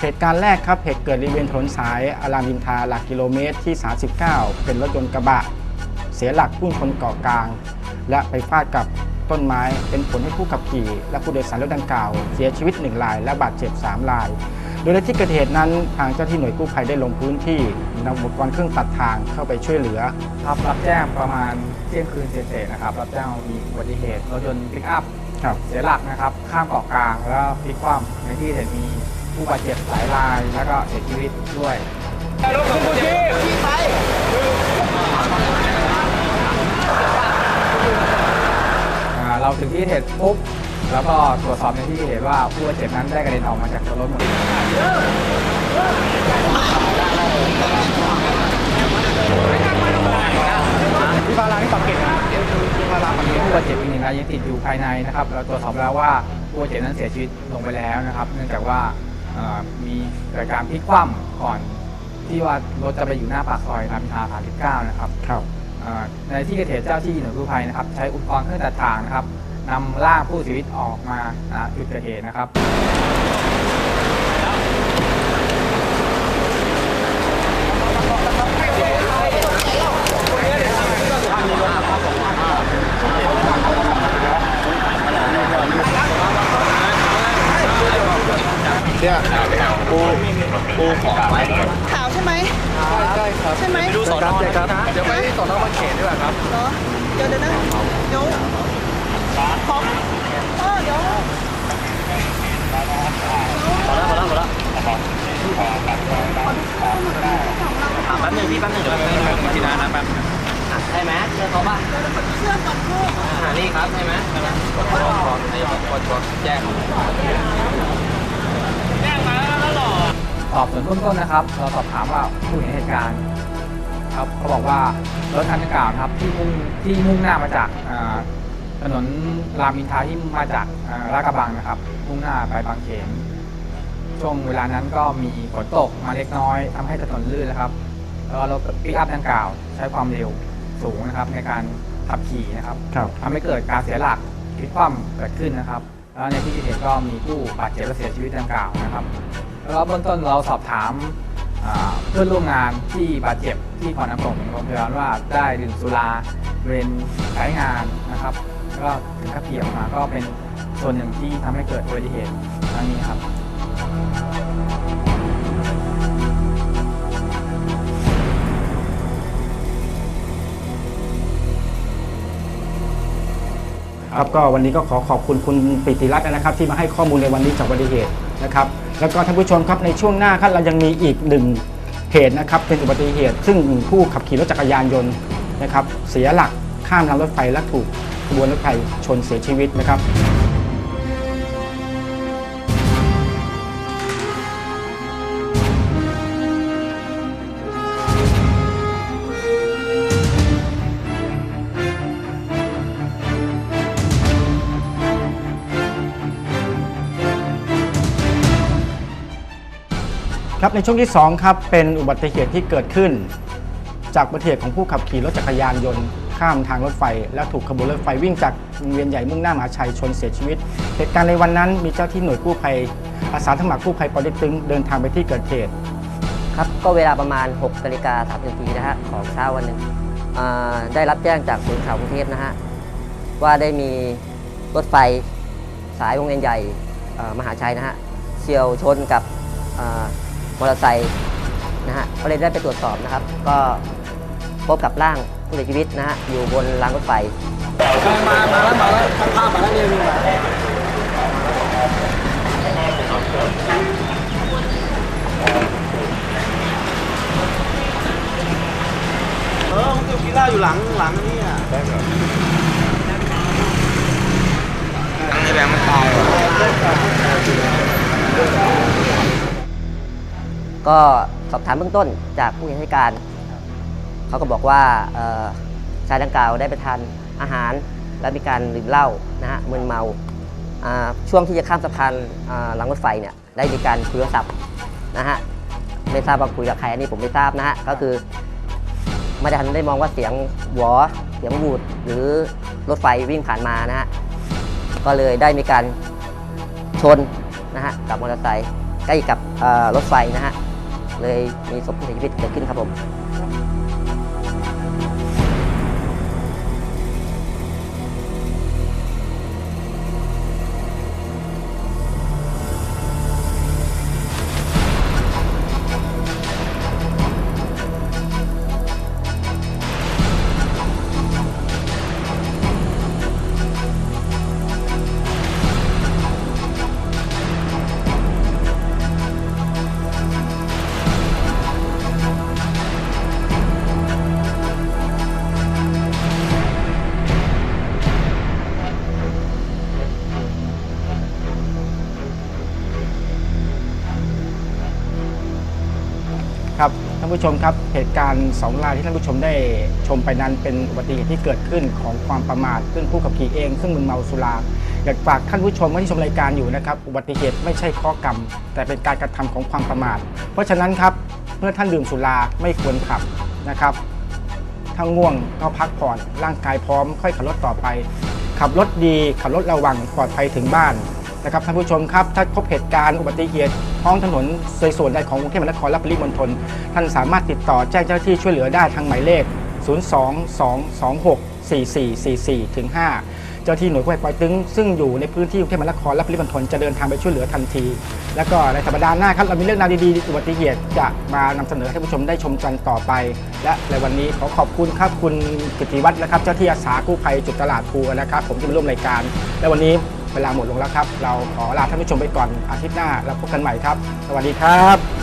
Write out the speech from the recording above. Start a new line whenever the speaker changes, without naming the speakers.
เหตุการณ์แรกครับเหตุเกิดบริเวณถนนสายอารามอินทราหลักกิโลเมตรที่ 39 เป็นรถยนต์กระบะ เสียหลักพุ่งชนเกาะกลาง และไปฟาดกับต้นไม้เป็นผลให้ผู้ขับขี่ และผู้โดยสารรถดังกล่าว เสียชีวิต 1 ราย และบาดเจ็บ 3 ราย โดยในที่เกิดเหตุนั้นทางเจ้าที่หน่วยกู้ภัยได้ลงพื้นที่นำอุปกรณ์เครื่องตัดทางเข้าไปช่วยเหลือ
ครับรับแจ้งประมาณเที่ยงคืนเศษๆนะครับรับแจ้งว่ามีอุบัติเหตุรถยนต์ปิกอัพ
ครับ
เสียหลักนะครับข้ามเกาะกลางแล้วพลิกคว่ำในที่เห็นมี ผู้บาดเจ็บหลายราย แล้วก็เสียชีวิตด้วยอ่าเราถึงที่เหตุปุ๊บแล้วก็ตรวจสอบในที่เหตุว่าผู้บาดเจ็บนั้นได้กระเด็นออกมาจากตัวรถหมด
ที่พาราที่สังเกตนะที่พารา
มีผู้บาดเจ็บอีกหนึ่งรายยังติดอยู่ภายในนะครับ เราตรวจสอบแล้วว่าผู้บาดเจ็บนั้นเสียชีวิตลงไปแล้วนะครับ เนื่องจากว่า อ่อมีเกิดการพลิกคว่ำก่อน ที่ว่ารถจะไปอยู่หน้าปากซอยรามอินทรา39 นะครับ
ครับ
เอ่อในที่เกิดเหตุเจ้าที่หน่วยกู้ภัยนะครับ ใช้อุปกรณ์เครื่องตัดทางนะครับนำร่างผู้เสียชีวิตออกมาณจุดเกิดเหตุนะครับ
เนี่ยปูปูขอไว้
ขาวใช่ไหม
ใช่ครับ
ใช่ไหม
ไปดูสอนอครับเดี๋ยวไปที่สอนอบางเขนดีกว่าครับ
เหรอเดี๋ยวเดี๋ยวนะเดี๋ยวขอเออเดี๋ยว
พอแล้วพอแล้วพอแล้วแป๊บนึงพี่แป๊บนึงเดี๋ยวแป๊บนึงพี่นานะแป๊บนึงใช่ไหมเชื่อเขาป่ะ
เชื่อก่อนลูก
อ่านี่ครับใช่ไหมใช่ไหมกดกดกดนี่กดกดแจ้ง
สอบสวนเบื้องต้นนะครับ เราสอบถามว่าผู้เห็นเหตุการณ์ครับเขาบอกว่ารถคันดังกล่าวนะครับที่มุ่งที่มุ่งหน้ามาจากอ่าถนนรามอินทราที่มาจากอ่าลาดกระบังนะครับ มุ่งหน้าไปบางเขนช่วงเวลานั้นก็มีฝนตกมาเล็กน้อยทำให้ถนนลื่นนะครับแล้วรถปิกอัพดังกล่าว ใช้ความเร็วสูงนะครับ ในการขับขี่นะครับ
ครับ
ทำให้เกิดการเสียหลักพลิกคว่ำเกิดขึ้นนะครับ แล้วในที่เกิดเหตุก็มีผู้บาดเจ็บและเสียชีวิตดังกล่าวนะครับ แล้วเบื้องต้นเราสอบถามเพื่อนร่วมงานที่บาดเจ็บที่ก่อนนำส่งโรงพยาบาลว่าได้ดื่มสุราเวณสายงานนะครับก็ถึงกับเพียออกมาก็เป็นส่วนหนึ่งที่ทำให้เกิดอุบัติเหตุครั้งนี้ครับ
ครับก็วันนี้ก็ขอขอบคุณคุณปิติรัตน์นะครับ ที่มาให้ข้อมูลในวันนี้จากอุบัติเหตุ นะครับแล้วก็ท่านผู้ชมครับในช่วงหน้าครับเรายังมีอีกหนึ่งเหตุนะครับเป็นอุบัติเหตุ ซึ่งผู้ขับขี่รถจักรยานยนต์นะครับเสียหลักข้ามทางรถไฟและถูกขบวนรถไฟชนเสียชีวิตนะครับ ครับในช่วงที่2ครับเป็นอุบัติเหตุที่เกิดขึ้น จากอุบัติเหตุของผู้ขับขี่รถจักรยานยนต์ข้ามทางรถไฟ และถูกขบวนรถไฟวิ่งจากวงเวียนใหญ่มุ่งหน้ามหาชัยชนเสียชีวิต เหตุการณ์ในวันนั้นมีเจ้าที่หน่วยกู้ภัยอาสาสมัครกู้ภัยปอเต็กตึงเดินทางไปที่เกิดเหตุ
ครับก็เวลาประมาณ6นาฬิกา30นาทีนะฮะของเช้าวันหนึ่งได้รับแจ้งจากศูนย์ข่าวกรุงเทพนะฮะว่าได้มีรถไฟสายวงเวียนใหญ่มหาชัยนะฮะเฉียวชนกับ มอเตอร์ไซค์นะฮะก็เลยได้ไปตรวจสอบนะครับ ก็พบกับร่างผู้เสียชีวิตนะฮะอยู่บนรางรถไฟ
มามาแล้วมาแล้วภาพมาแล้วนี่นี่มาเออมันจะกินเหล้าอยู่หลังหลังนี่อะได้เหรอไอ้แบงค์มันตายว่ะ
ก็สอบถามเบื้องต้นจากผู้เห็นเหตุการณ์เขาก็บอกว่าชายดังกล่าวได้ไปทานอาหาร และมีการดื่มเหล้านะฮะมึนเมาช่วงที่จะข้ามสะพานหลังรถไฟเนี่ยได้มีการคุยโทรศัพท์นะฮะไม่ทราบว่าคุยกับใครอันนี้ผมไม่ทราบนะฮะก็คือไม่ได้ทันได้มองว่าเสียงหวอเสียงบูดหรือรถไฟวิ่งผ่านมานะฮะก็เลยได้มีการชนนะฮะกับมอเตอร์ไซค์ใกล้กับรถไฟนะฮะ เลยมีศพผู้เสียชีวิตเกิดขึ้นครับผม
ครับท่านผู้ชมครับเหตุการณ์สองรายที่ท่านผู้ชมได้ชมไปนั้นเป็นอุบัติเหตุที่เกิดขึ้นของความประมาทซึ่งผู้ขับขี่เองซึ่งมึนเมาสุราอยากฝากท่านผู้ชมที่ชมรายการอยู่นะครับอุบัติเหตุไม่ใช่ข้อกรรม แต่เป็นการกระทำของความประมาท เพราะฉะนั้นครับเมื่อท่านดื่มสุราไม่ควรขับนะครับถ้าง่วงก็พักผ่อนร่างกายพร้อม ค่อยขับรถต่อไป ขับรถดีขับรถระวังปลอดภัยถึงบ้าน นะครับท่านผู้ชมครับ ถ้าพบเหตุการณ์อุบัติเหตุท้องถนนในส่วนใดของกรุงเทพมหานครและปริมณฑลท่านสามารถติดต่อแจ้งเจ้าหน้าที่ช่วยเหลือได้ทางหมายเลข 022264444ถึง5เจ้าหน้าที่หน่วยกู้ภัยปอยตึงซึ่งอยู่ในพื้นที่กรุงเทพมหานครและปริมณฑลจะเดินทางไปช่วยเหลือทันที แล้วก็ในสัปดาห์หน้าครับเรามีเรื่องราวดีๆอุบัติเหตุจะมานำเสนอให้ท่านผู้ชมได้ชมกันต่อไป และในวันนี้ขอขอบคุณครับคุณกิติวัฒน์นะครับเจ้าที่อาสากู้ภัยจุดตลาดภูนะครับผมที่มาร่วมรายการ และวันนี้ เวลาหมดลงแล้วครับ เราขอลาท่านผู้ชมไปก่อนอาทิตย์หน้าเราพบกันใหม่ครับ สวัสดีครับ